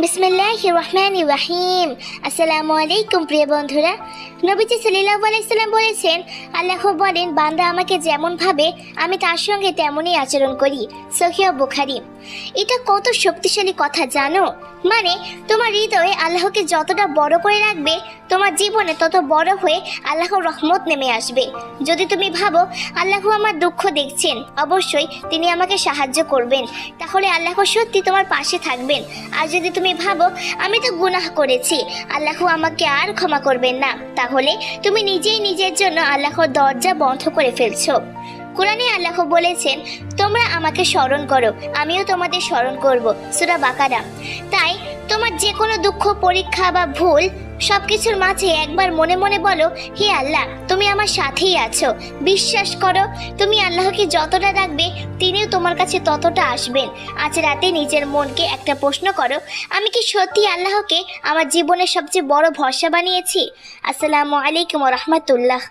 বিসমিল্লাহ রহমান রাহিম আসসালামু আলাইকুম, প্রিয় বন্ধুরা। নবীজি সাল্লাহ আলাইসাল্লাম বলেছেন, আল্লাহ বলেন, বান্দা আমাকে যেমন ভাবে, আমি তার সঙ্গে তেমনই আচরণ করি। সহিয়া বুখারি। এটা কত শক্তিশালী কথা জানো? মানে তোমার হৃদয়ে আল্লাহকে যতটা বড় করে রাখবে, তোমার জীবনে তত বড় হয়ে আল্লাহর রহমত নেমে আসবে। যদি তুমি ভাবো, আল্লাহ আমার দুঃখ দেখছেন, অবশ্যই তিনি আমাকে সাহায্য করবেন। তাহলে আল্লাহ সত্যি তোমার পাশে থাকবেন। আর যদি তুমি ভাবো, আমি তো গুনাহ করেছি, আল্লাহ আমাকে আর ক্ষমা করবেন না, তাহলে তুমি নিজেই নিজের জন্য আল্লাহর দরজা বন্ধ করে ফেলছো। কোরআনে আল্লাহ বলেছেন, তোমরা আমাকে স্মরণ করো, আমিও তোমাদের স্মরণ করব। সুরা বাকারা। তাই তোমার যে কোনো দুঃখ, পরীক্ষা বা ভুল সব কিছুর মাঝে একবার মনে মনে বলো, হে আল্লাহ, তুমি আমার সাথেই আছো। বিশ্বাস করো, তুমি আল্লাহকে যতটা রাখবে তিনিও তোমার কাছে ততটা আসবেন। আজ রাতে নিজের মনকে একটা প্রশ্ন করো, আমি কি সত্যি আল্লাহকে আমার জীবনের সবচেয়ে বড় ভরসা বানিয়েছি? আসসালামু আলাইকুম রহমতুল্লাহ।